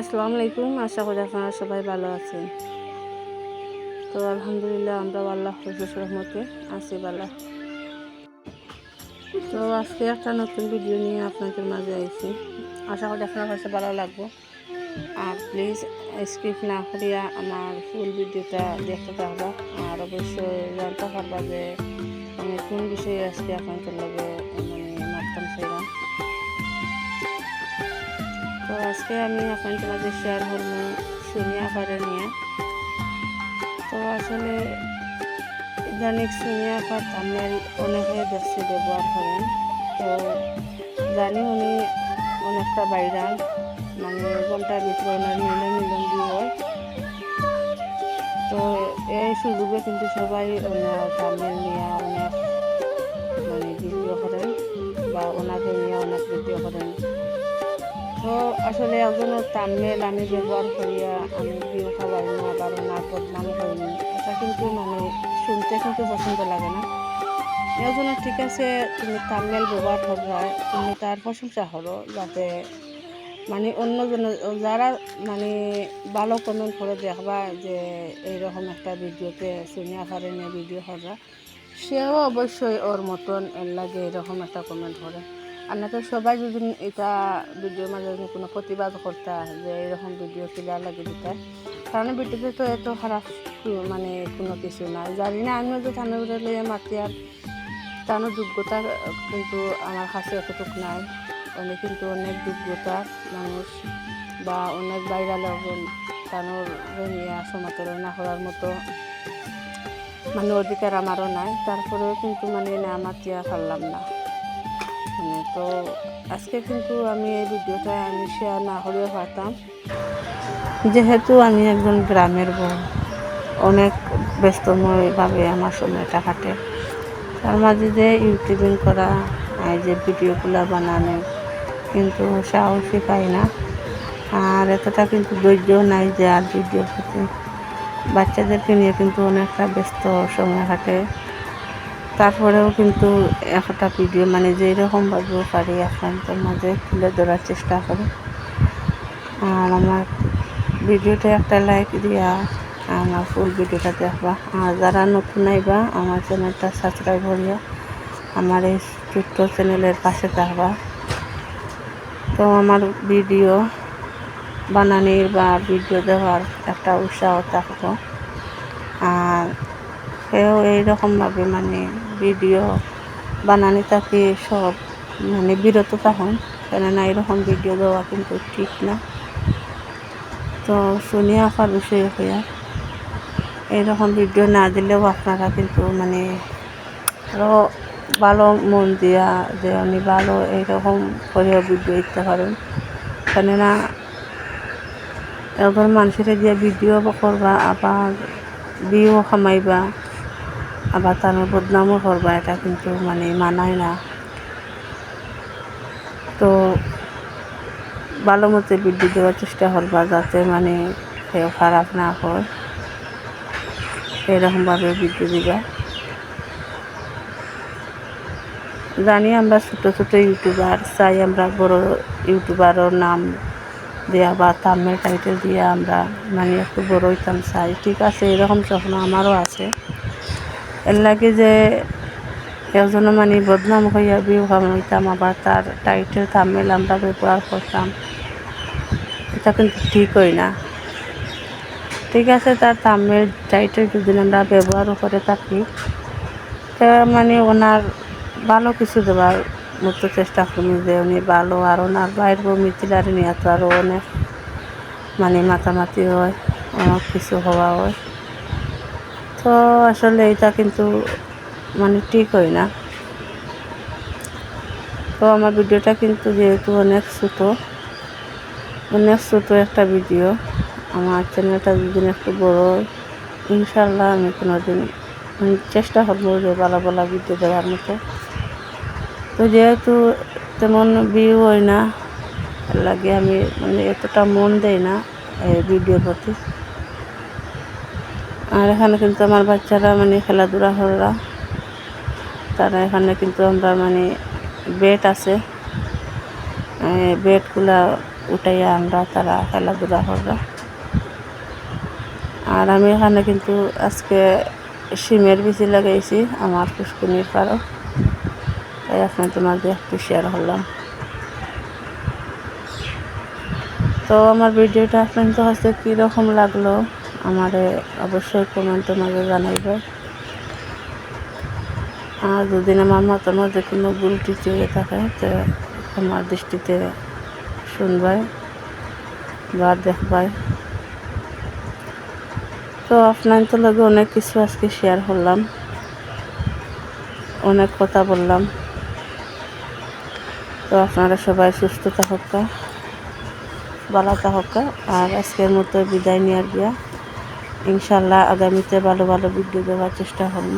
আসসালামু আলাইকুম। আশা করি আপনারা সবাই ভালো আছেন। তো আলহামদুলিল্লাহ আমরা আল্লাহ রসুল রহমতে আছি ভালো তো আজকে একটা নতুন ভিডিও নিয়ে আপনাদের মাঝে আইছি। আশা করি আপনার কাছে ভালো লাগবো। আর প্লিজ স্কিপ না করিয়া আমার ফুল ভিডিওটা দেখতে পারবা আর অবশ্যই জানতে পারবা যে আমি কোন বিষয়ে আজকে আপনাদের লগে মানে মাধ্যম ছিলাম তো আজকে আমি আপনাদের মাঝে শেয়ার করব সোনিয়া পারে নিয়ে। তো আসলে ইদানিক সোনিয়া পার তামিল অনেকে বেশি ব্যবহার করেন। তো জানি উনি অনেকটা ভাইরাল মানে ঘণ্টার ভিতরে ওনার মিলিয়ন মিলিয়ন ভিউ হয় তো এই সুযোগে কিন্তু সবাই ওনার তামিল নিয়ে অনেক মানে ভিডিও করেন বা ওনাকে নিয়ে অনেক ভিডিও করেন। তো আসলে একজনের তামিল আমি ব্যবহার করিয়া আমি ভিউ খাওয়াই না আবার ওনার বদনাম করিনি এটা কিন্তু মানে শুনতে কিন্তু পছন্দ লাগে না। একজনের ঠিক আছে, তুমি তামিল ব্যবহার করবা, তুমি তার প্রশংসা করো যাতে মানে অন্যজন, যারা মানে ভালো কমেন্ট করে দেখবা যে এইরকম একটা ভিডিওতে সোনিয়া ফারেনে ভিডিও করবা, সেও অবশ্যই ওর মতন এর লাগে এরকম একটা কমেন্ট করে। না তো সবাই যদি এটা ভিডিওর মাঝে কোনো প্রতিবাদ করতে যে এরকম ভিডিও কিলা লাগে দিতে। কারণ ভিডিওতে তো এত খারাপ মানে কোনো কিছু নাই। জানি না, আমিও যে থানার লইয়া মাতি আর তারও যোগ্যতা, কিন্তু আমার কাছে এতটুকু নাই। অনেক কিন্তু অনেক যোগ্যতা মানুষ বা অনেক বাইরা লগন তানোর নিয়ে সমালোচনা করার মতো মানে অধিকার আমারও নাই। তারপরেও কিন্তু মানে না মাতিয়া পারলাম না। তো আজকে কিন্তু আমি এই ভিডিওটা আমি শেয়ার না করেও পারতাম। যেহেতু আমি একজন গ্রামের বউ, অনেক ব্যস্তময়ভাবে আমার সময়টা কাটে। তার মাঝে যে ইউটিউবিং করা, এই যে ভিডিওগুলো বানানো, কিন্তু সাহসই পাই না। আর এতটা কিন্তু ধৈর্য নাই যে আর ভিডিওর প্রতি। বাচ্চাদেরকে নিয়ে কিন্তু অনেকটা ব্যস্ত সময় কাটে। তারপরেও কিন্তু একটা ভিডিও মানে যেই রকমভাবেও পারি আপনাদের মাঝে তুলে ধরার চেষ্টা করি। আর আমার ভিডিওতে একটা লাইক দিয়া আমার ফুল ভিডিওটা দেখবা। আর যারা নতুন আইবা, আমার চ্যানেলটা সাবস্ক্রাইব করিয়া আমার এই ছোট্ট চ্যানেলের পাশে থাকবা। তো আমার ভিডিও বানানির বা ভিডিও দেওয়ার একটা উৎসাহ থাকব। আর সেও এইরকমভাবে মানে ভিডিও বানানি থাকি সব মানে বিরত থাকুন। কেননা এরকম ভিডিও দেওয়া কিন্তু ঠিক না। তো শুনি আসার বিষয়ে হইয়া এইরকম ভিডিও না দিলেও আপনারা কিন্তু মানে আরও ভালো মন দিয়া যে উনি ভালো এইরকম করেও ভিডিও দিতে পারেন। কেননা একজন মানুষের দিয়ে ভিডিও করবা, আবার বিয়েও খামাইবা আবার তার বদনামও করবা, এটা কিন্তু মানে মানায় না। তো ভালো মতো ভিডিও দেওয়ার চেষ্টা করবা যাতে মানে কেউ খারাপ না হয়। এরকমভাবে ভিডিও দিবা। জানি আমরা ছোটো ছোটো ইউটিউবার, চাই আমরা বড় ইউটিউবারের নাম দেওয়া বা তামের টাইটেল দিয়ে আমরা মানে একটু বড় হইতাম চাই। ঠিক আছে, এরকম স্বপ্ন আমারও আছে। এর লাগে যে একজনে মানে বদনাম হইয়া বিয়ে হইতাম, আবার তার টাইটেল তামেল আমরা ব্যবহার করতাম। এটা কিন্তু ঠিক হয় না। ঠিক আছে, তার তামের টাইটেল যদি আমরা ব্যবহারও করে থাকি, তা মানে ওনার ভালো কিছু দেওয়ার মতো চেষ্টা করি যে উনি ভালো, আর ওনার বাইর মিথিলার নিয়ে তো আরও অনেক মানে মাতামাতি হয়, অনেক কিছু হওয়া হয়। তো আসলে এটা কিন্তু মানে ঠিক হয় না। তো আমার ভিডিওটা কিন্তু যেহেতু অনেক ছোটো অনেক ছোটো একটা ভিডিও, আমার চ্যানেলটা দুদিন একটু বড় ইনশাল্লাহ আমি কোনো দিন চেষ্টা করব যে ভালো ভালো ভিডিও দেওয়ার মতো। তো যেহেতু তেমন ভিউ হয় না লাগে আমি মানে এতটা মন দেই না এই ভিডিওর প্রতি। আর এখানে কিন্তু আমার বাচ্চারা মানে খেলাধুলা করা তারা এখানে কিন্তু আমরা মানে বেড আছে। বেডগুলা উঠাইয়া আমরা তারা খেলাধুলা কররা আর আমি এখানে কিন্তু আজকে সিমের বিচি লাগাইছি আমার পুষ্কুনির পারো। তাই আপনাদের মাঝে একটু শেয়ার করলাম। তো আমার ভিডিওটা আপনাদের কাছে কীরকম লাগল? আমারে অবশ্যই কমেন্টের মাঝে জানাইবে। আর যদি আমার মতের মধ্যে কোনো ত্রুটি হয়ে থাকে, তো আমার দৃষ্টিতে শুনবাই বা দেখবাই। তো আপনার তো লগে অনেক কিছু আজকে শেয়ার করলাম, অনেক কথা বললাম। তো আপনারা সবাই সুস্থ থাকা ভালো থাকা আর আজকের মতো বিদায় নেওয়ার গিয়া ইনশাল্লাহ আগামীতে ভালো ভালো ভিডিও দেওয়ার চেষ্টা করব।